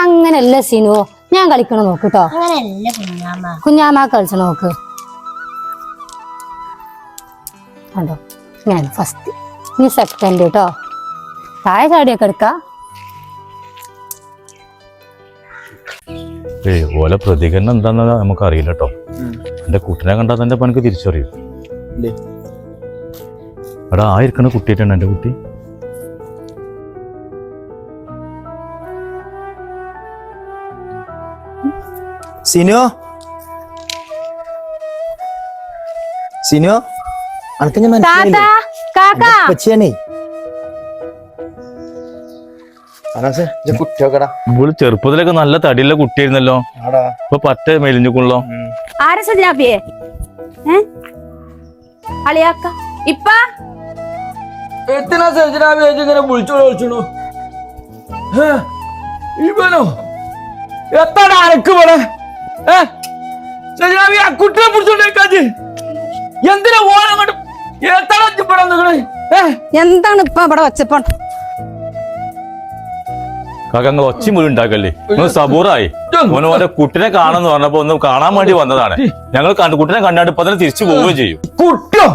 അങ്ങനല്ല സിനു. ഞാൻ കളിക്കണ നോക്ക് കേട്ടോ അങ്ങനെയല്ല കുഞ്ഞാമ്മ. കുഞ്ഞാമ്മ കളിച്ച നോക്ക്. കണ്ടോ? ഞാൻ ഫസ്റ്റ് ഇനി സെക്കൻഡ് കേട്ടോ താഴെ ചാടിയൊക്കെ എടുക്കാം. ഏയ് ഓലെ പ്രതികരണം എന്താന്ന് നമുക്ക് അറിയില്ല കേട്ടോ എന്റെ കുട്ടിനെ കണ്ടാൽ തന്നെ പണിക്ക് തിരിച്ചറിയും? എടാ ആ ഇരിക്കണ കുട്ടിയായിട്ടാണ് എന്റെ കുട്ടി? സിനു? സിനു? അനക്ക് ഞാൻ മനസ്സിലായില്ലേ ഇവൾ ചെറുപ്പത്തിലൊക്കെ നല്ല തടിയുള്ള കുട്ടിയായിരുന്നല്ലോ. ഇപ്പൊ പറ്റ മെലിഞ്ഞുക്കുള്ളോ ആരാ സജനാബിയെ ഏ? അളിയാക്ക. ഇപ്പ? എത്തിനാ സജനാബി ഇങ്ങനെ വിളിച്ചോളൂ വിളിച്ചോളൂ ഇവനോ? എത്താണ് അനക്ക് ഇവിടെ ഏ? സജനാബി ആ കുട്ടിയെ പിടിച്ചോണ്ടേക്കാജ് എന്തിനാ ഓണം അങ്ങോട്ട് എത്താണ് ഇവിടെ നിങ്ങൾ എന്താണ് ഇപ്പൊ ഇവിടെ വെച്ചപ്പോ? കാക്ക നിങ്ങൾ ഒച്ചി മുഴുവൻ ഉണ്ടാക്കല്ലേ? ഒന്ന് സബൂറായി. ഓന് ഓന്റെ കുട്ടിനെ കാണാന്ന് പറഞ്ഞപ്പോ ഒന്ന് കാണാൻ വേണ്ടി വന്നതാണ്. ഞങ്ങൾ കണ്ടു കുട്ടിനെ കണ്ടാണ്ട് ഇപ്പൊ തന്നെ തിരിച്ചു പോവുകയും ചെയ്യും. കുട്ടിയോ?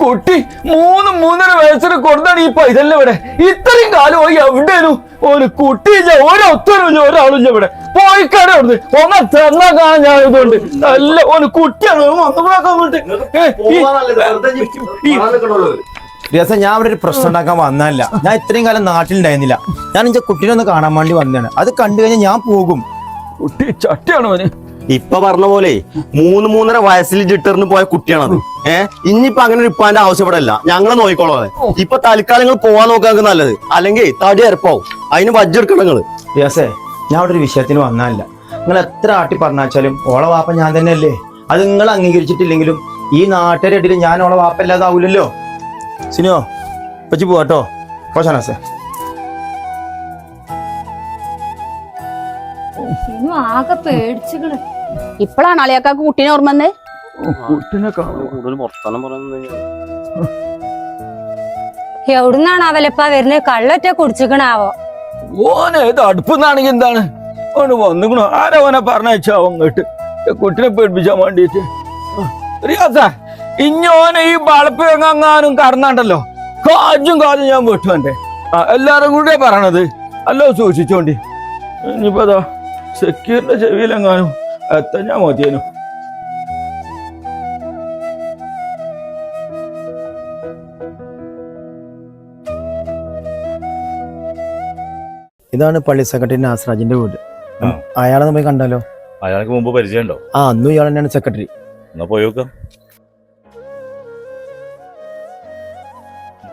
കുട്ടി മൂന്ന് മൂന്നര വയസ്സിന് കൊടുത്താണ് ഈ പൈതല്ല ഇവിടെ. ഇത്രയും കാലം പോയി എവിടെയാണ് ഒരു കുട്ടിയില്ല ഒരാളും ഒരാളില്ല ഇവിടെ. പോയിക്കാടെ അവിടുന്ന്. ഒന്ന് തന്നാ കാണാൻ ഞാൻ ഇതുകൊണ്ട് നല്ല ഒരു കുട്ടിയാണ് ദിവസം ഞാൻ അവിടെ ഒരു പ്രശ്നം ഉണ്ടാക്കാൻ വന്നല്ല ഞാൻ ഇത്രയും കാലം നാട്ടിലുണ്ടായിരുന്നില്ല. ഞാൻ എന്റെ കുട്ടീനെ ഒന്ന് കാണാൻ വേണ്ടി വന്നതാണ്. അത് കണ്ടു കഴിഞ്ഞാൽ ഞാൻ പോകും. കുട്ടി ചട്ടിയാണ് അവന് ഇപ്പൊ പറഞ്ഞ പോലെ മൂന്ന് മൂന്നര വയസ്സിൽ ജിട്ടറിന് പോയ കുട്ടിയാണത്. ഏഹ് ഇനിയിപ്പൊ അങ്ങനെ ഒരു ഇപ്പാന്റെ ആവശ്യപ്പെടല്ല ഞങ്ങളെ നോക്കിക്കോളാം ഇപ്പൊ തൽക്കാലം നിങ്ങൾ പോവാൻ നോക്കാൻ നല്ലത്. അല്ലെങ്കിൽ തടി അരപ്പാവും അതിന് വജ്ജെടുക്കണം നിങ്ങൾ ദിവസേ ഞാൻ അവിടെ ഒരു വിഷയത്തിന് വന്നല്ല നിങ്ങൾ എത്ര ആട്ടി പറഞ്ഞാച്ചാലും ഓളെ വാപ്പ ഞാൻ തന്നെയല്ലേ? അത് നിങ്ങൾ അംഗീകരിച്ചിട്ടില്ലെങ്കിലും ഈ നാട്ടുകാരുടെ ഇടയിൽ ഞാൻ ഓളെ വാപ്പ ഇല്ലാതാവൂലല്ലോ സിനിയോ പച്ചി പോവാട്ടോ. കോശാനാസേ സിനു ആകെ പേടിച്ചുകൾ ഇപ്പോഴാണ് അളിയാക്കാക്ക് കുട്ടീനെ ഓർമ്മ വന്നേ? കുട്ടിനെ കാണാൻ കൂടുതൽ വർത്തമാനം പറയുന്നത് എവിടുന്നാണ് അവലപ്പ വരുന്നത് കള്ളൊറ്റ കുടിച്ചിക്കണാവോ? ഓനെ ഇത് അടുപ്പെന്നാണെങ്കിൽ എന്താണ്? ഓന് വന്നുക്കണോ. ആരാ ഓനെ പറഞ്ഞയച്ചാ അങ്ങോട്ട് കുട്ടിനെ പേടിപ്പിച്ചാൻ വേണ്ടിട്ട്. റിയാസ ഇഞ്ഞോനെ ഈ വളപ്പ് എങ്ങാനും കറന്നാണ്ടല്ലോ കാജും കാജും ഞാൻ വെട്ടുവന്റെ ആ എല്ലാരും കൂടെ പറയണത്. അല്ലോ സൂക്ഷിച്ചോണ്ടി. ഇനിയിപ്പോ അതാ സെക്യൂരിന്റെ ചെവിയിലെങ്ങാനും എത്തഞ്ഞാ മതിയേനു. ഇതാണ് പള്ളി സെക്രട്ടറി നാസറാജിന്റെ വീട്. അയാളെ പോയി കണ്ടാലോ? അയാൾക്ക് മുമ്പ് പരിചയമുണ്ടോ? ആ അന്നും ഇയാൾ തന്നെയാണ് സെക്രട്ടറി എന്നാ പോയി നോക്കാം.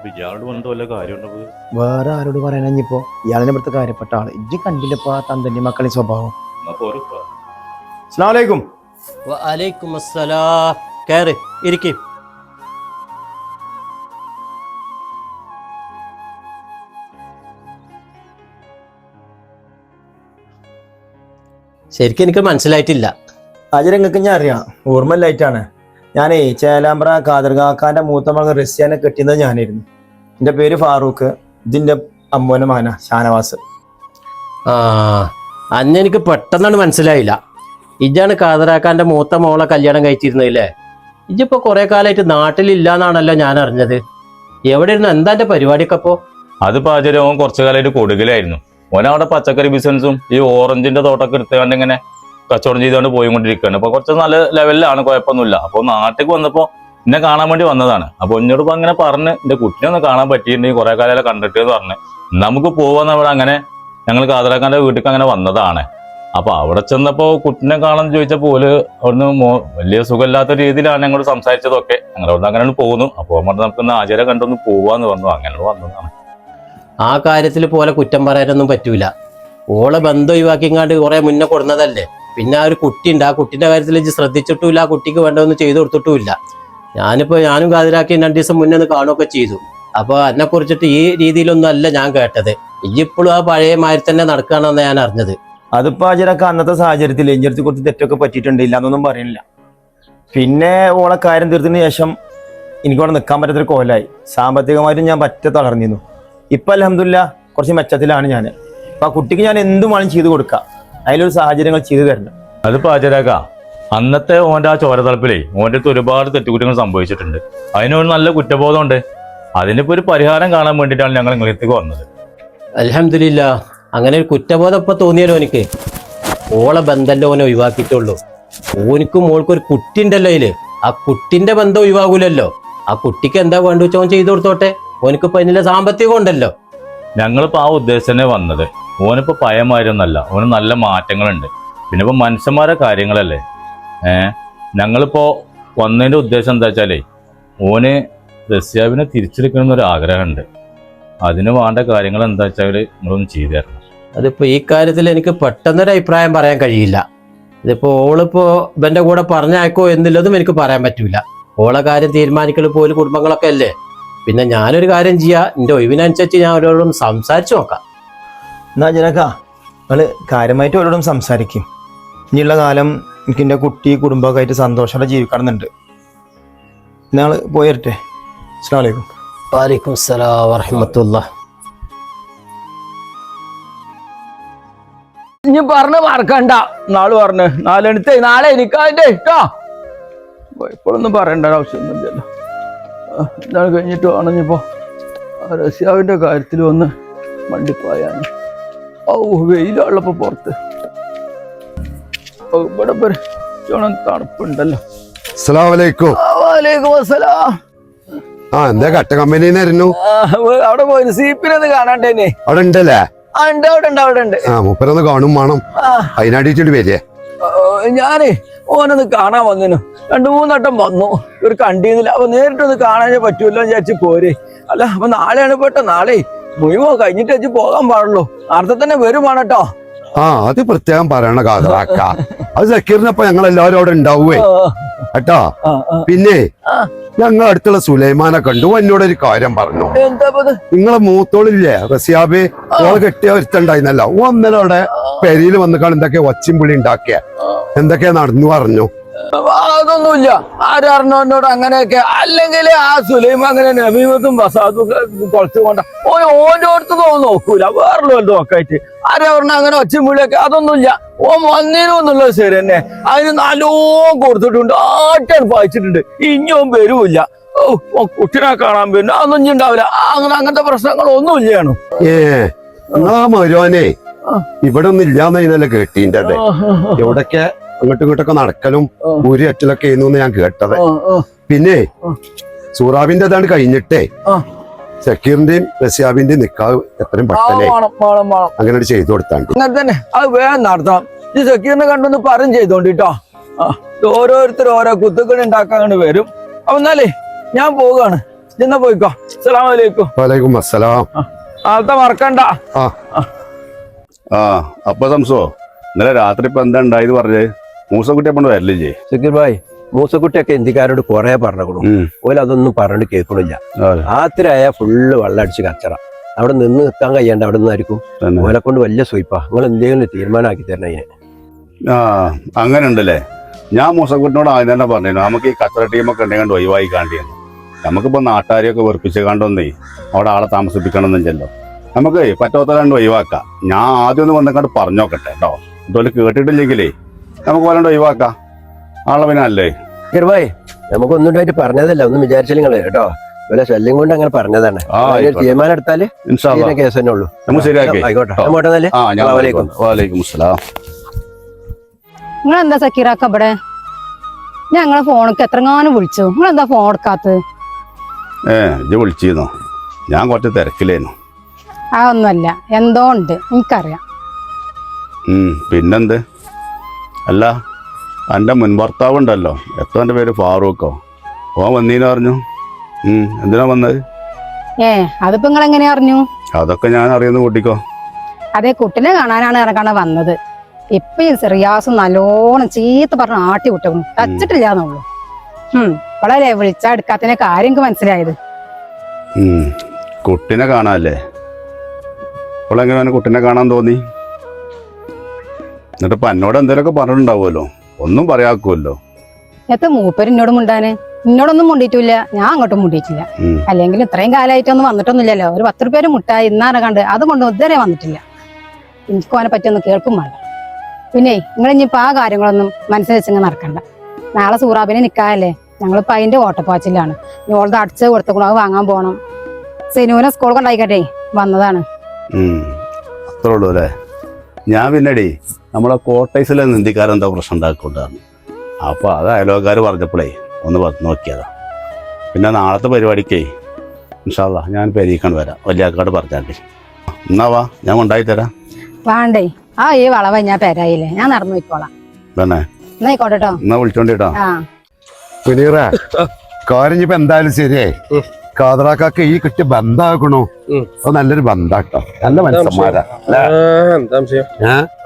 ഇയാളോട് പറഞ്ഞിട്ട് വല്ല കാര്യമുണ്ടോ വേറെ ആരോട് പറയാനാ ഇനിയിപ്പോ? ഇയാളിനെ ഇവിടുത്തെ കാര്യപ്പെട്ട ആൾ. ഇജ്ജ് കണ്ടില്ലപ്പോ ആ തന്തന്റെ മക്കളെ സ്വഭാവം? വലൈക്കും അസ്സലാം. കയറി ഇരിക്കും. ശരിക്കും എനിക്ക് മനസ്സിലായിട്ടില്ല. അജരങ്ങൾക്ക് ഞാൻ അറിയാം. ഓർമ്മയില്ലായിട്ടാണ് ഞാനേ ചേലാമ്പ്ര കാതർകാക്കാന്റെ മൂത്ത മകൻ റസ്യാനെ കെട്ടിയത് ഞാനായിരുന്നു. എന്റെ പേര് ഫാറൂഖ്. ഇതിന്റെ അമ്മോനെ മകന ഷാനവാസ്. ആ അന്ന് എനിക്ക് പെട്ടെന്നാണ് മനസ്സിലായില്ല. ഇജാണ് കാതറാക്കാന്റെ മൂത്ത മോളെ കല്യാണം കഴിച്ചിരുന്നില്ലേ ഇജിപ്പോ കുറെ കാലമായിട്ട് നാട്ടിലില്ലാന്നാണല്ലോ ഞാൻ അറിഞ്ഞത് എവിടെ ഇരുന്നു എന്താ എന്റെ പരിപാടിയൊക്കെ അപ്പോ അത് ആചാര്യം ഓൻ കുറച്ചു കാലമായിട്ട് കൊടുക്കലായിരുന്നു. ഓനവിടെ അവിടെ പച്ചക്കറി ബിസിനസ്സും ഈ ഓറഞ്ചിന്റെ തോട്ടൊക്കെ എടുത്തുകൊണ്ട് ഇങ്ങനെ കച്ചവടം ചെയ്തുകൊണ്ട് പോയിക്കൊണ്ടിരിക്കുകയാണ്. അപ്പൊ കുറച്ച് നല്ല ലെവലിലാണ് കുഴപ്പമൊന്നുമില്ല. അപ്പൊ നാട്ടിലേക്ക് വന്നപ്പോ എന്നെ കാണാൻ വേണ്ടി വന്നതാണ്. അപ്പൊ എന്നോട് ഇപ്പൊ അങ്ങനെ പറഞ്ഞ് എന്റെ കുട്ടിനെ ഒന്ന് കാണാൻ പറ്റിയിട്ടുണ്ടെങ്കിൽ കുറെ കാലം കണ്ടിട്ട് എന്ന് പറഞ്ഞ്. നമുക്ക് പോവാന്ന് അവിടെ അങ്ങനെ ഞങ്ങൾ കാതലാക്കാന്റെ വീട്ടിലേക്ക് അങ്ങനെ വന്നതാണ്. അപ്പൊ അവിടെ ചെന്നപ്പോ കുട്ടിനെ കാണാൻ ചോദിച്ചപ്പോൾ ഓൽ അവിടുന്ന് വലിയ സുഖമില്ലാത്ത രീതിയിലാണ് ഞങ്ങളോട് സംസാരിച്ചതൊക്കെ. ഞങ്ങൾ അവിടുന്ന് അങ്ങനെ പോകുന്നു. അപ്പൊ പറഞ്ഞ് നമുക്ക് ആചാരം കണ്ടൊന്ന് പോവാന്ന് പറഞ്ഞു. അങ്ങനെ വന്നതാണ്. ആ കാര്യത്തിൽ പോലെ കുറ്റം പറയാനൊന്നും പറ്റൂല. ഓളെ ബന്ധം ഒഴിവാക്കിങ്ങാണ്ട് കുറെ മുന്നേ കൊടുന്നതല്ലേ? പിന്നെ ആ ഒരു കുട്ടിയുണ്ട്. ആ കുട്ടിന്റെ കാര്യത്തിൽ ഇജ്ജ് ശ്രദ്ധിച്ചിട്ടുമില്ല. ആ കുട്ടിക്ക് വേണ്ടതൊന്നും ചെയ്തു കൊടുത്തിട്ടുമില്ല. ഞാനിപ്പോൾ ഞാനും ഗാതിരാക്കി രണ്ട് ദിവസം മുന്നേ ഒന്ന് കാണുകയൊക്കെ ചെയ്തു. അപ്പോൾ എന്നെ കുറിച്ചിട്ട് ഈ രീതിയിലൊന്നും അല്ല ഞാൻ കേട്ടത്. ഇപ്പോഴും ആ പഴയ മാതിരി തന്നെ നടക്കുകയാണെന്ന് ഞാൻ അറിഞ്ഞത്. അതിപ്പോ അജരൊക്കെ അന്നത്തെ സാഹചര്യത്തിൽ എഞ്ചിനടുത്ത് കുറച്ച് തെറ്റൊക്കെ പറ്റിയിട്ടുണ്ട്. ഇല്ലാന്നൊന്നും പറയുന്നില്ല. പിന്നെ ഓളെ കാര്യം തീർത്തിന് ശേഷം എനിക്കവിടെ നിൽക്കാൻ പറ്റാത്തൊരു കോലായി. സാമ്പത്തികമായിട്ടും ഞാൻ പറ്റ തളർന്നിരുന്നു. ഇപ്പം അലഹമില്ല കുറച്ച് മെച്ചത്തിലാണ് ഞാൻ അപ്പം ആ കുട്ടിക്ക് ഞാൻ എന്തും വേണം ചെയ്തു കൊടുക്കാം. അതിലൊരു സാഹചര്യങ്ങൾ ചെയ്തു തരണം. അതിപ്പോ ആചാരാക്ക അന്നത്തെ ഓന്റെ ആ ചോരതളപ്പിലേ ഓന്റെ അടുത്ത് ഒരുപാട് തെറ്റുകുറ്റങ്ങൾ സംഭവിച്ചിട്ടുണ്ട്. അതിനൊരു നല്ല കുറ്റബോധമുണ്ട്. അതിനിപ്പോ ഒരു പരിഹാരം കാണാൻ വേണ്ടിയിട്ടാണ് ഞങ്ങൾ നിങ്ങളത്തേക്ക് വന്നത്. അലഹമില്ല അങ്ങനെ ഒരു കുറ്റബോധം ഇപ്പൊ തോന്നിയല്ലോ എനിക്ക്? ഓളെ ബന്ധമല്ലേ ഓനെ ഒഴിവാക്കിയിട്ടുള്ളൂ. ഓനിക്കും ഓൾക്കും ഒരു കുട്ടിണ്ടല്ലോ അതിൽ. ആ കുട്ടിന്റെ ബന്ധം ഒഴിവാകൂലല്ലോ. ആ കുട്ടിക്ക് എന്താ വേണ്ട വെച്ചാൽ ഓൻ ചെയ്തു കൊടുത്തോട്ടെ? ഓനിക്ക് ഇപ്പൊ അതിനുള്ള സാമ്പത്തികം ഉണ്ടല്ലോ. ഞങ്ങളിപ്പോ ആ ഉദ്ദേശത്തിനെ വന്നത്. ഓനിപ്പോ പയമാരൊന്നല്ല ഓന് നല്ല മാറ്റങ്ങളുണ്ട്. പിന്നെ ഇപ്പൊ മനുഷ്യന്മാരെ കാര്യങ്ങളല്ലേ? ഏഹ് ഞങ്ങളിപ്പോ വന്നതിന്റെ ഉദ്ദേശം എന്താ വെച്ചാലേ ഓന് റസ്യാവിനെ തിരിച്ചെടുക്കണം എന്നൊരു ആഗ്രഹമുണ്ട്. അതിന് വേണ്ട കാര്യങ്ങൾ എന്താ വെച്ചാൽ നിങ്ങളൊന്ന് ചെയ്തു തരണം. അതിപ്പോ ഈ കാര്യത്തിൽ എനിക്ക് പെട്ടെന്നൊരു അഭിപ്രായം പറയാൻ കഴിയില്ല. ഇതിപ്പോ ഓളിപ്പോ ഇവന്റെ കൂടെ പറഞ്ഞയക്കോ എന്നുള്ളതും എനിക്ക് പറയാൻ പറ്റൂല. ഓളെ കാര്യം തീരുമാനിക്കൽ പോലും കുടുംബങ്ങളൊക്കെ അല്ലേ? പിന്നെ ഞാനൊരു കാര്യം ചെയ്യാ എന്റെ ഒഴിവിനനുസരിച്ച് ഞാൻ അവരോടും സംസാരിച്ചു നോക്കാം. എന്നാ ജനക്ക നിങ്ങൾ കാര്യമായിട്ട് അവരോടും സംസാരിക്കും. ഇനിയുള്ള കാലം എനിക്ക് എന്റെ കുട്ടി കുടുംബമൊക്കെ ആയിട്ട് സന്തോഷത്തോടെ ജീവിക്കണമെന്നുണ്ട് ഞങ്ങൾ പോയിരട്ടെ അസ്സാം വലൈക്കും വാലിക്കും അസ്സലാം വറഹമത്തുള്ള ഇനി പറഞ്ഞ് മറക്കണ്ട. നാൾ പറഞ്ഞ്. നാലെടുത്തേ നാളെ എനിക്കാന്റെ കേട്ടോ ഇപ്പോഴൊന്നും പറയേണ്ട ആവശ്യമൊന്നുമില്ലല്ലോ. ഇതാണ് കഴിഞ്ഞിട്ട് വേണം ഇനിയിപ്പോ ആ റഷ്യാവിന്റെ കാര്യത്തിൽ ഒന്ന് മണ്ടിപ്പോയാണ്. ഓ വെയിലുള്ളപ്പോ പുറത്ത്. ഇവിടെ ചോണം തണുപ്പുണ്ടല്ലോ. ആ, എന്താ കട്ട കമ്പനിന്നായിരുന്നു അവിടെ പോയി സീപ്പിനൊന്ന് കാണാണ്ടേനെ അവിടെ ഉണ്ടല്ലേ? മുപ്പരൊന്ന് കാണും വേണം. ആ. അതിനടിച്ചിട്ട് വരിക. ഓ, ഞാനേ ഓനൊന്ന് കാണാൻ വന്നിനു. രണ്ടു മൂന്നട്ടം വന്നു. ഒരു കണ്ടിരുന്നില്ല അപ്പൊ നേരിട്ടൊന്ന് കാണാനേ പറ്റൂല്ലോ വിചാരിച്ചു പോരെ. അല്ല അപ്പൊ നാളെയാണ് പെട്ട നാളെ. മുഴുവോ കഴിഞ്ഞിട്ട് വെച്ച് പോകാൻ പാടുള്ളൂ. അർത്ഥം തന്നെ വരുമാണ് കേട്ടോ. ആ അത് പ്രത്യേകം പറയണ കാതറാക്ക അത് സക്കീറിനപ്പൊ ഞങ്ങൾ എല്ലാവരും അവിടെ ഉണ്ടാവുവേ. കേട്ടോ? പിന്നെ ഞങ്ങൾ അടുത്തുള്ള സുലൈമാനെ കണ്ടു. എന്നോട് ഒരു കാര്യം പറഞ്ഞു. നിങ്ങളെ മൂത്തോളില്ലേ റസിയാബി? ഓളെ കെട്ടിയ ഒരുത്തണ്ടായിരുന്നല്ലോ. ഓ അന്നേരം അവിടെ പെരിയിൽ വന്ന് എന്തൊക്കെയാ എന്തൊക്കെ ഒച്ചിമ്പുളി ഉണ്ടാക്കിയ? എന്തൊക്കെയാ നടന്നു പറഞ്ഞു? അതൊന്നുമില്ല. ആരറിഞ്ഞോ എന്നോട് അങ്ങനെയൊക്കെ അല്ലെങ്കിൽ ആ സുലൈം അങ്ങനെ നബീമത്തും ബസാദും കുറച്ചുകൊണ്ട് ഓൻ ഓന്റെ അടുത്ത് തോന്നും നോക്കൂല വേറെ നോക്കായിട്ട്. ആയിട്ട് ആരാ പറഞ്ഞ അങ്ങനെ ഒച്ചയും വിളിയൊക്കെ അതൊന്നുമില്ല. ഓൻ വന്നേനു എന്നുള്ളത് ശരി തന്നെ. അതിന് നല്ലോണം കൊടുത്തിട്ടുണ്ട്. ആട്ടാണ് പായിച്ചിട്ടുണ്ട്. ഇനിയും വരൂല്ല. ഓ കുട്ടിനെ കാണാൻ പിന്നെ അതൊന്നും ഉണ്ടാവില്ല. അങ്ങനെ അങ്ങനത്തെ പ്രശ്നങ്ങളൊന്നും ഏ ആ മരുവാനേ ഇവിടെ ഒന്നും ഇല്ലാന്നതിനല്ലേ കേട്ടീന്റെ എവിടൊക്കെ അങ്ങോട്ടും ഇങ്ങോട്ടൊക്കെ നടക്കലും ഒരു അറ്റലൊക്കെ ചെയ്യുന്നു ഞാൻ കേട്ടത്. പിന്നെ സൂറാബിന്റെ അതാണ് കഴിഞ്ഞിട്ടേ. സക്കീറിന്റെയും റസിയാബിന്റെയും നിക്കാവ് എത്രയും പെട്ടെന്ന് അങ്ങനെ ചെയ്തു കൊടുത്താണ്ട്. അങ്ങനെ തന്നെ. അത് വേഗം നടത്താം. ഈ സക്കീറിനെ കണ്ടൊന്ന് പറയും ചെയ്തോണ്ടിട്ടോ കേട്ടോ. ഓരോരുത്തർ ഓരോ കുത്തുക്കളി ഉണ്ടാക്കാൻ വരും. അപ്പൊ എന്നാലേ ഞാൻ പോവുകയാണ്. ചെന്ന പോയിക്കോ? അസലാമലൈക്കും വലൈക്കും അസ്സലാം. ആളത്തെ മറക്കണ്ട. ആ അപ്പൊ സംസോ ഇന്നലെ രാത്രി ഇപ്പൊ എന്താ ഉണ്ടായത് പറഞ്ഞേ? മൂസക്കുട്ടി അപ്പം വരില്ലേ സുഖീർ ഭായ് മൂസക്കുട്ടിയൊക്കെ ഇന്ത്യക്കാരോട് കുറെ പറഞ്ഞു. ഓല അതൊന്നും പറഞ്ഞു കേൾക്കണില്ല. രാത്രിയായ ഫുള്ള് വെള്ളം അടിച്ച് കച്ചറ. അവിടെ നിന്ന് നിൽക്കാൻ കഴിയണ്ട അവിടെ നിന്നായിരിക്കും. ഓലെ കൊണ്ട് വലിയ സ്വയ്പാ. നിങ്ങൾ എന്തെങ്കിലും തീരുമാനമാക്കി തരണം അതിനെ. ആ അങ്ങനെ ഉണ്ടല്ലേ? ഞാൻ മൂസക്കുട്ടിനോട് ആദ്യം തന്നെ പറഞ്ഞിരുന്നു നമുക്ക് ഈ കച്ചറ ടീമൊക്കെ ഉണ്ടെങ്കിൽ ഒഴിവായി കാണ്ടിയെന്ന് നമുക്കിപ്പോ നാട്ടുകാരെയൊക്കെ വെറുപ്പിച്ച് കണ്ടൊന്നേ അവിടെ ആളെ താമസിപ്പിക്കണമെന്നില്ലല്ലോ നമുക്ക് പറ്റാത്ത കണ്ട് ഒഴിവാക്കാം. ഞാൻ ആദ്യം ഒന്ന് വന്നങ്ങോട്ട് പറഞ്ഞോക്കട്ടെ കേട്ടോ ഇതുപോലെ കേട്ടിട്ടില്ലെങ്കിലേ നമുക്ക് വല്ലണ്ട് ഒഴിവാക്കാം. ആളെ പിന്നെ അല്ലേ സുഖീർ ഭായ് നമുക്കൊന്നുണ്ടായിട്ട് പറഞ്ഞതല്ല. ഒന്നും വിചാരിച്ചില്ല കേട്ടോ. വല്ല ശല്യം കൊണ്ട് അങ്ങനെ പറഞ്ഞതാണ്. തീരുമാനം എടുത്താൽ. കേസ് തന്നെ ഉള്ളൂ. നമുക്ക് ശരിയാക്കി. ആയിക്കോട്ടെ. അങ്ങോട്ടെ വാലേക്കും. അസ്സലാം. നിങ്ങൾ എന്താ സക്കീറാക്ക ഇവിടെ? ഞങ്ങളെ ഫോണൊക്കെ എത്രങ്ങാനും വിളിച്ചു. നിങ്ങൾ എന്താ ഫോൺ എടുക്കാത്തത്? ഏ വിളിച്ചിരുന്നോ? ഞാൻ കുറച്ച് തിരക്കിലേനു അതൊന്നുമല്ല. എന്തോ ഉണ്ട്. എനിക്കറിയാം. പിന്നെന്ത്? അല്ല എന്റെ മുൻ ഭർത്താവ് ഉണ്ടല്ലോ എത്ര എന്റെ പേര്? ഫാറൂഖോ. ഓ വന്നീന്ന് പറഞ്ഞു എന്തിനാ വന്നത്? ഏ അതിപ്പോ നിങ്ങൾ എങ്ങനെ അറിഞ്ഞു? അതൊക്കെ ഞാൻ അറിയുന്ന കുട്ടിക്കോ. അതെ കുട്ടിനെ കാണാനാണ് ഇറങ്ങാണ് വന്നത്. ഇപ്പൊ ഈ റിയാസ് നല്ലോണം ചീത്ത പറഞ്ഞ ആട്ടി വിട്ടു ടച്ചിട്ടില്ല എന്നുള്ളൂ. ഉം വളരെ വിളിച്ചാ എടുക്കാത്തതിനെ കാര്യം എനിക്ക് മനസ്സിലായത്. കുട്ടിനെ കാണാല്ലേ? അവളെങ്ങനെ കുട്ടിനെ കാണാൻ തോന്നി? എന്നിട്ട് ഇപ്പൊ എന്നോട് എന്തേലൊക്കെ പറഞ്ഞിട്ടുണ്ടാവുമല്ലോ. ഒന്നും പറയാക്കുമല്ലോ. എത്ര മൂപ്പര് എന്നോട് മുണ്ടാന്? എന്നോടൊന്നും മുണ്ടിയിട്ടില്ല ഞാൻ അങ്ങോട്ടും മുണ്ടിയിട്ടില്ല. അല്ലെങ്കിൽ ഇത്രയും കാലമായിട്ടൊന്നും വന്നിട്ടൊന്നുമില്ലല്ലോ. ഒരു പത്ത് റുപ്യ മുട്ടായി ഇന്നാണ് കണ്ട് അത് കൊണ്ട് ഇതുവരെ വന്നിട്ടില്ല. എനിക്കും അവനെ പറ്റിയൊന്ന് കേൾക്കും വേണ്ട. പിന്നെ നിങ്ങൾ ഇനിയിപ്പോ ആ കാര്യങ്ങളൊന്നും മനസ്സിൽ വെച്ചിങ്ങനെ നടക്കണ്ട. നാളെ സൂറാബിനെ നിൽക്കാല്ലേ ഞങ്ങളിപ്പോ അതിന്റെ ഓട്ടപ്പാച്ചിലാണ്. ഓളത് അടിച്ച് കൊടുത്തക്കണം. അത് വാങ്ങാൻ പോണം. സിനുവിനെ സ്കൂൾ കൊണ്ടായിക്കട്ടെ. വന്നതാണ്. അത്രേ ഉള്ളൂ അല്ലേ? ഞാൻ പിന്നെടി നമ്മളെ കോട്ടൈസിലെ നിന്ദിക്കാരെന്താ പ്രശ്നം ഉണ്ടാക്കൊണ്ടാണ് അപ്പോൾ അത് അയലോക്കാർ പറഞ്ഞപ്പോഴേ ഒന്ന് വന്ന് നോക്കിയതാ. പിന്നെ നാളത്തെ പരിപാടിക്കേ ഇൻഷാല്ല ഞാൻ പെരീക്കാൻ വരാം. വലിയാക്കാട് പറഞ്ഞാണ്ടി. എന്നാ വാ ഞാൻ കൊണ്ടായി തരാം. വേണ്ടേ. ആ ഈ വളവ ഞാൻ പേരായില്ലേ. ഞാൻ നടന്നു പോയിക്കോളാം. തന്നെ എന്നായിക്കോട്ടെ കേട്ടോ എന്നാ വിളിച്ചോണ്ടിട്ടോ. കാര്യം എന്തായാലും ശരിയായി. കാതറാക്കാക്ക് ഈ കിട്ടിയ ബന്ധാക്കണോ അത് നല്ലൊരു ബന്ധാട്ടോ. നല്ല?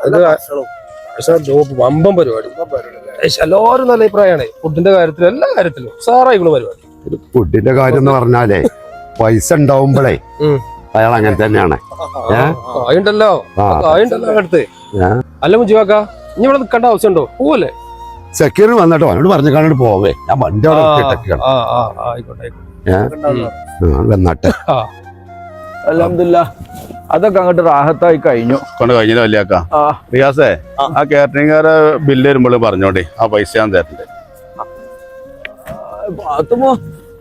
അത് വമ്പം പരിപാടി. എല്ലാവരും നല്ല അഭിപ്രായമാണ്. ഫുഡിന്റെ കാര്യത്തിലും എല്ലാ കാര്യത്തിലും സാറായിക്കുള്ള പരിപാടി. ഫുഡിന്റെ കാര്യം എന്ന് പറഞ്ഞാലേ പൈസ ഉണ്ടാവുമ്പോഴേ അയാൾ അങ്ങനെ തന്നെയാണ്? ആയിണ്ടല്ലോ. ആയിണ്ടല്ലോ അടുത്ത്. അല്ല മുജിവാക്ക ഇനി ഇവിടെ നിൽക്കേണ്ട ആവശ്യമുണ്ടോ പോവല്ലേ? സെക്യൂർ വന്നിട്ടോ അവനോട് പറഞ്ഞു കാണാണ്ട് പോവേ. ഞാൻ വണ്ടി അവിടെ ആയിക്കോട്ടെ ആയിക്കോട്ടെ. വന്നാട്ടെ. അലഹമില്ല അതൊക്കെ അങ്ങോട്ട് റാഹത്തായി കഴിഞ്ഞു. കൊണ്ട് കഴിഞ്ഞില്ല വലിയാക്ക? ആ. റിയാസേ ആ കാറ്ററിംഗുകാരെ ബില്ല് വരുമ്പോൾ പറഞ്ഞോണ്ടേ ആ പൈസ ഞാൻ തരണ്ട്.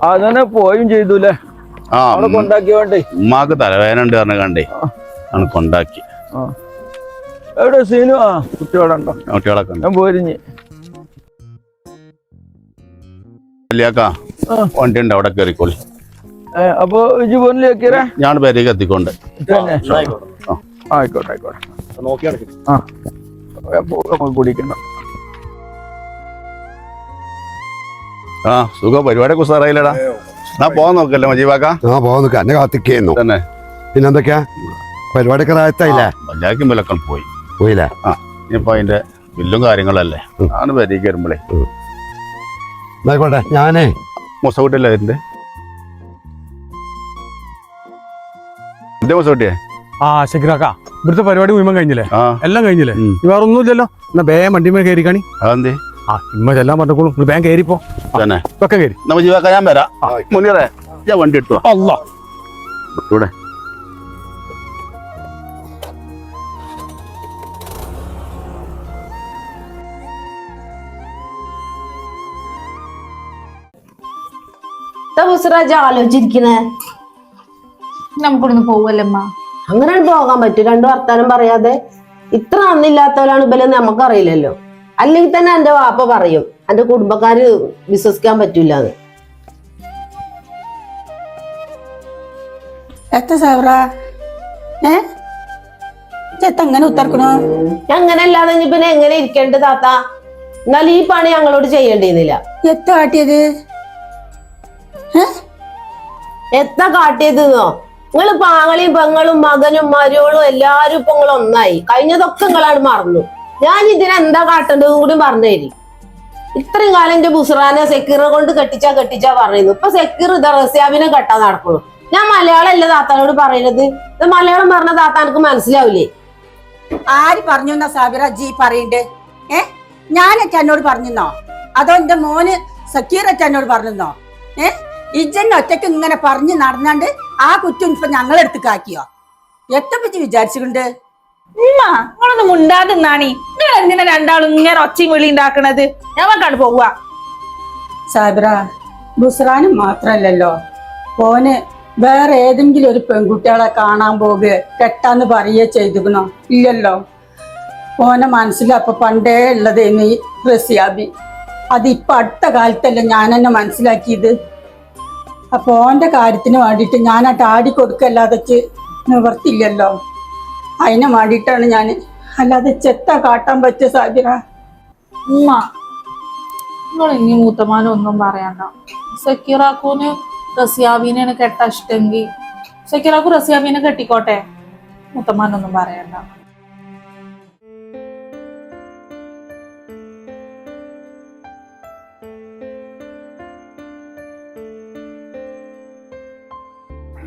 അതന്നെ പോയും ചെയ്തുല്ലേ ആ അവിടെ കൊണ്ടാക്കി വേണ്ടേ? ഉമ്മാക്ക് തലവേദന ഉണ്ട് പറഞ്ഞ കണ്ടേ. ആണ് കൊണ്ടാക്കി. എവിടെ സീനു? ആ ഉണ്ടോ കുട്ടികളൊക്കെ ഞാൻ പോരിഞ്ഞ് വലിയാക്ക ആ. വണ്ടി ഉണ്ട് അവിടെ കയറിക്കോളി അപ്പൊ ഇജ് പോനിലേക്കേ ഞാൻ പേരേക്ക് എത്തിക്കൊണ്ട്. ആ. ആയിക്കോട്ടെ. ആയിക്കോട്ടെ ആ. കുടിക്കണം. ആ സുഖ. പരിപാടിയൊക്കെ ഉസാറായില്ലടാ? ഞാൻ പോകാൻ നോക്കല്ലേ മജീവാക്ക ആ പോവാൻ നോക്കാം. എന്നെ കാത്തിക്കുന്നു. തന്നെ. പിന്നെന്തൊക്കെയാ? പരിപാടിയൊക്കെ റായത്തായില്ലേ? പഞ്ചായക്കും വിലക്കം പോയി. പോയില്ലേ? ഇനിയിപ്പോ അതിന്റെ ബില്ലും കാര്യങ്ങളല്ലേ. ആണ് പേരേക്ക് വരുമ്പോഴേ എന്നായിക്കോട്ടെ ഞാനേ. മൊസൗട്ടല്ലേ മൊസകുട്ടിയെ ആ ശരിക്കാക്ക ഇവിടുത്തെ പരിപാടി മുഴുവൻ കഴിഞ്ഞില്ലേ? എല്ലാം കഴിഞ്ഞില്ലേ. വേറെ ഒന്നുമില്ലല്ലോ എന്നാ ബേ വണ്ടിമേ കയറിക്കാണി കാണി അതെന്തേ? ആ ഇമ്മ ചെല്ലാൻ പറഞ്ഞോളൂ നിങ്ങൾ കയറിപ്പോ തന്നെ. ഒക്കെ കയറി. എന്നാ മജീവാക്ക ഞാൻ വരാം. മുനിയറേ ഞാൻ വണ്ടി ഇട്ടു അല്ല ഇവിടെ. ബുസ്രാജ് ആലോചിച്ചിരിക്കണേ? നമുക്കിവിടുന്ന് പോവല്ലമ്മ. അങ്ങനെ പോകാൻ പറ്റും. രണ്ടു വർത്താനം പറയാതെ ഇത്ര അന്നില്ലാത്തവരാണ് ഇവലെന്ന് നമുക്കറിയില്ലല്ലോ. അല്ലെങ്കിൽ തന്നെ എന്റെ വാപ്പ പറയും. എന്റെ കുടുംബക്കാര് വിശ്വസിക്കാൻ പറ്റൂല എത്ര സവറ? ഏ? ചെത്തങ്ങനെ ഉത്തർക്കണോ അങ്ങനെ അല്ലാതെ ഇനി പിന്നെ എങ്ങനെ ഇരിക്കേണ്ടത് താത്ത? എന്നാൽ ഈ പണി ഞങ്ങളോട് ചെയ്യേണ്ടിയിരുന്നില്ല. എത്ര കാട്ടിയത് എത്ര കാട്ടിയതെന്നോ? നിങ്ങൾ പാങ്ങളിയും പെങ്ങളും മകനും മരോളും എല്ലാരും ഇപ്പൊ നിങ്ങൾ ഒന്നായി. കഴിഞ്ഞതൊക്കെ നിങ്ങളാണ് മറന്നു. ഞാൻ ഇതിനെന്താ കാട്ടേണ്ടതും കൂടി പറഞ്ഞു തരി. ഇത്രയും കാലം എന്റെ ബുസ്റാനെ സെക്യൂറെ കൊണ്ട് കെട്ടിച്ചാ കെട്ടിച്ചാ പറയുന്നു. ഇപ്പൊ സെക്യൂർ ഇതാ റസിയാബിനെ കെട്ടാൻ നടക്കുന്നു. ഞാൻ മലയാളം അല്ല താത്താനോട് പറയുന്നത് ഇത് മലയാളം പറഞ്ഞ താത്താനക്ക് മനസ്സിലാവില്ലേ? ആര് പറഞ്ഞു എന്നാ സാബിറ? ജി പറയണ്ടേ. ഏ? ഞാനൊക്കെ എന്നോട് പറഞ്ഞോ അതോ എന്റെ മോന് സക്കീറൊക്കെ എന്നോട് പറഞ്ഞോ ഏ? ഇജ്ജന്നെ ഒറ്റയ്ക്ക് ഇങ്ങനെ പറഞ്ഞു നടന്നാണ്ട് ആ കുറ്റം ഇപ്പൊ ഞങ്ങളെടുത്തേക്കാക്കിയോ എത്തപ്പറ്റി വിചാരിച്ചുകൊണ്ട് ഉമ്മ നിങ്ങളൊന്ന് നാണി നിങ്ങൾ എന്തിനാ രണ്ടാളും ഇങ്ങനെ ഒച്ചയും വിളി ഉണ്ടാക്കണത്? ഞമ്മക്കാണ് പോവുക. സാബിറ ബുസ്രാനും മാത്രല്ലല്ലോ. ഓന് വേറെ ഏതെങ്കിലും ഒരു പെൺകുട്ടികളെ കാണാൻ പോകുക കെട്ടാന്ന് പറയുക ചെയ്തിരുന്നോ? ഇല്ലല്ലോ. ഓനെ മനസ്സിലപ്പൊ പണ്ടേ ഉള്ളതേന്ന് നീ റസിയാബി. അത് ഇപ്പൊ അടുത്ത കാലത്തല്ലേ ഞാൻ എന്നെ മനസ്സിലാക്കിയത്? അപ്പൊ ഓന്റെ കാര്യത്തിന് വേണ്ടിയിട്ട് ഞാൻ ആ ടാടി കൊടുക്കല്ലാതെ ച്ച് നിവർത്തില്ലല്ലോ അതിന് വേണ്ടിയിട്ടാണ് ഞാൻ അല്ലാതെ ചെത്ത കാട്ടാൻ പറ്റിയ സാബിറ ഉമ്മ നിങ്ങൾ ഇനി ഒന്നും പറയണ്ട. സക്കീറാക്കൂന് റസിയാബീനാണ് കെട്ടാ ഇഷ്ടമെങ്കിൽ. സക്കീറാക്കു റസിയാബീനെ കെട്ടിക്കോട്ടെ? മൂത്തമാനൊന്നും പറയണ്ട.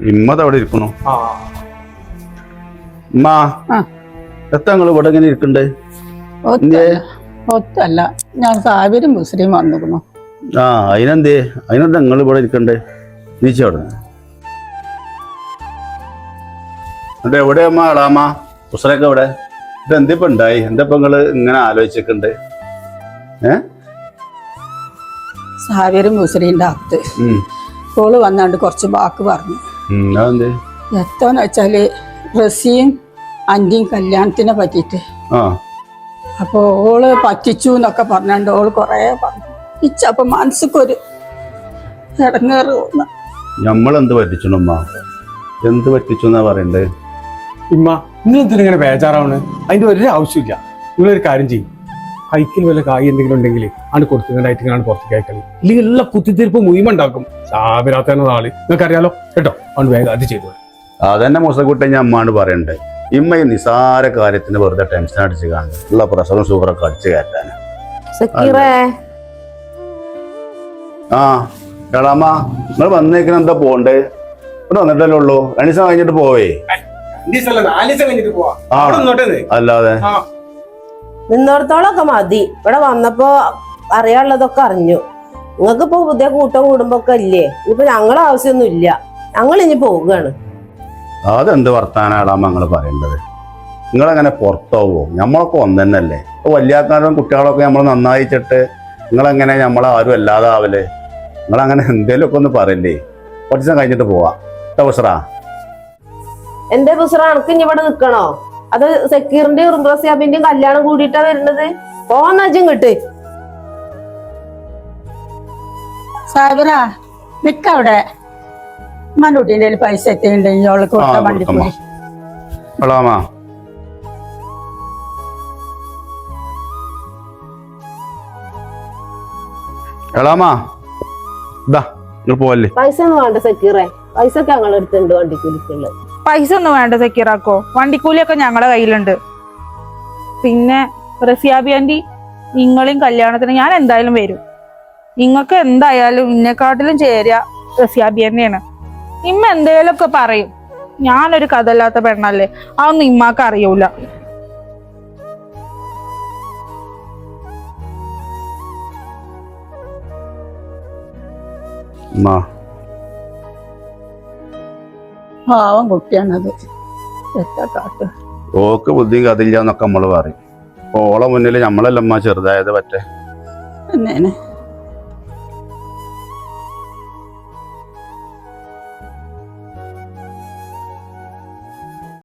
ഇമ്മത് അവിടെ ഇരിക്കണോ ആ. ഉമ്മ. എത്ര നിങ്ങൾ ഇവിടെ ഇങ്ങനെ ഇരിക്കണ്ടേ? ഒത്തല്ല ഞാൻ സാബിരും മുസ്ലിം വന്നിരുന്നു ആ അതിനെന്തേ? അതിനെന്താ നിങ്ങൾ ഇവിടെ ഇരിക്കണ്ടേ? നീച്ച അവിടെ. എന്നിട്ട് എവിടെയമ്മ എളാമ്മ ഉസറൊക്കെ എവിടെ? ഇത് എന്തിപ്പോ ഉണ്ടായി എന്താ നിങ്ങൾ നിങ്ങൾ ഇങ്ങനെ ആലോചിച്ചിട്ടുണ്ട് സാബിറും മുസ്ലിന്റെ അകത്ത്. ഉം. ഓൾ വന്നാണ്ട് കുറച്ച് വാക്ക് പറഞ്ഞു. എത്താന്ന് വെച്ചാൽ റസിയും അന്റിയും കല്യാണത്തിനെ പറ്റിട്ട്. ആ. അപ്പോൾ ഓൾ പറ്റിച്ചു എന്നൊക്കെ പറഞ്ഞാണ്ട് ഓൾ കൊറേ പറഞ്ഞു. ഇച്ചപ്പൊ മനസ്സുക്കൊരു ഇടങ്ങേറ് തോന്നുന്നു നമ്മൾ എന്ത് പറ്റിച്ചു ഉമ്മ? എന്ത് പറ്റിച്ചു എന്നാ പറയണ്ടേ? ഇമ്മ ഇങ്ങനെ ബേജാറാവണ്? അതിന്റെ ഒരു ആവശ്യമില്ല നിങ്ങളൊരു കാര്യം ചെയ്യും. കൈക്കിൽ വല്ല കായ് എന്തെങ്കിലും ഉണ്ടെങ്കിൽ ആണ് കൊടുത്തിട്ടുണ്ടായിട്ട് ഇങ്ങനെ പുറത്തേക്ക് അയക്കളി ഇല്ലെങ്കിൽ എല്ലാ കുത്തിത്തീർപ്പ് മുഴുവൻ ഉണ്ടാക്കും. ആൾ നിങ്ങൾക്ക് അറിയാലോ കേട്ടോ? അവൻ വേഗം അത് ചെയ്തു. അതന്നെ മുസക്കുട്ടൻ ഞാൻ അമ്മാണ് പറയണ്ടേ. ഇമ്മ ഈ നിസാര കാര്യത്തിന് വെറുതെ ടെൻഷൻ അടിച്ച് കാണുന്നത് ഉള്ള പ്രഷറും ഷുഗറൊക്കെ അടിച്ച് കയറ്റാൻ ആ എടാമ്മ നിങ്ങൾ വന്നേക്കുന്ന എന്താ പോണ്ടേ ഇവിടെ വന്നിട്ടല്ലേ ഉള്ളൂ. രണ്ടു ദിവസം കഴിഞ്ഞിട്ട് പോവേ. നാല് ദിവസം കഴിഞ്ഞിട്ട് പോവാ. ആ അല്ലാതെ. നിന്നിടത്തോളൊക്കെ മതി. ഇവിടെ വന്നപ്പോ അറിയാനുള്ളതൊക്കെ അറിഞ്ഞു. നിങ്ങൾക്ക് ഇപ്പൊ പുതിയ കൂട്ടം കൂടുമ്പൊക്കെ ഇല്ലേ? ഇപ്പൊ ഞങ്ങളെ ആവശ്യമൊന്നും ഇല്ല. ഞങ്ങൾ ഇനി പോവുകയാണ്. അതെന്ത് വർത്താനാടാമ്മ നിങ്ങൾ പറയേണ്ടത്? നിങ്ങളങ്ങനെ പുറത്താവോ നമ്മളൊക്കെ ഒന്നന്നല്ലേ? ഇപ്പൊ വല്യാക്കാരും കുട്ടികളൊക്കെ നമ്മൾ നന്നായിച്ചിട്ട് നിങ്ങളെങ്ങനെ നമ്മളെ ആരും അല്ലാതെ ആവൽ നിങ്ങളങ്ങനെ എന്തേലുമൊക്കെ ഒന്ന് പറയല്ലേ? കുറച്ച് കഴിഞ്ഞിട്ട് പോവാ. എന്റെ ബുസറ എനിക്ക് ഇനി ഇവിടെ നിക്കണോ? അത് സക്കീറിന്റെയും ഉറുമ്പ്രസ്യാബിന്റെയും കല്യാണം കൂടിയിട്ടാ വരുന്നത്. പോന്നജും കിട്ട് സാബിറ നിക്കവിടെ. മനുട്ടിന്റെ പൈസ ആ വണ്ടി വേണ്ടി കൊടുക്കമ്മ പോയി എളാമാ എളാമാ ഇതാ നിങ്ങൾ പോവല്ലേ. പൈസ ഒന്നും വേണ്ട സക്കീറേ. പൈസ ഒക്കെ ഞങ്ങളെടുത്തുണ്ട് എടുത്തിട്ടുണ്ട് വണ്ടിക്കൂലിക്കുള്ളത്. പൈസ ഒന്നും വേണ്ട സക്കീറാക്കോ. വണ്ടിക്കൂലിയൊക്കെ ഞങ്ങളുടെ കയ്യിലുണ്ട്. പിന്നെ റസിയാബി ആന്റി നിങ്ങളെയും കല്യാണത്തിന് ഞാൻ എന്തായാലും വരും. നിങ്ങൾക്ക് എന്തായാലും ഇന്നെക്കാട്ടിലും ചേരുക റസിയാബി തന്നെയാണ് ഇമ്മ എന്തേലൊക്കെ പറയും. ഞാനൊരു കഥല്ലാത്ത പെണ്ണല്ലേ അതൊന്നും ഇമ്മാക്ക് അറിയൂല. അമ്മ പാവം കുട്ടിയാണത്. എത്ര കാട്ട്. ഓക്ക് ബുദ്ധിയും കഥയില്ല എന്നൊക്കെ നമ്മൾ പറയും. ഓളെ മുന്നിൽ നമ്മളല്ലമ്മ ചെറുതായത് പറ്റേ? തന്നെയാണ്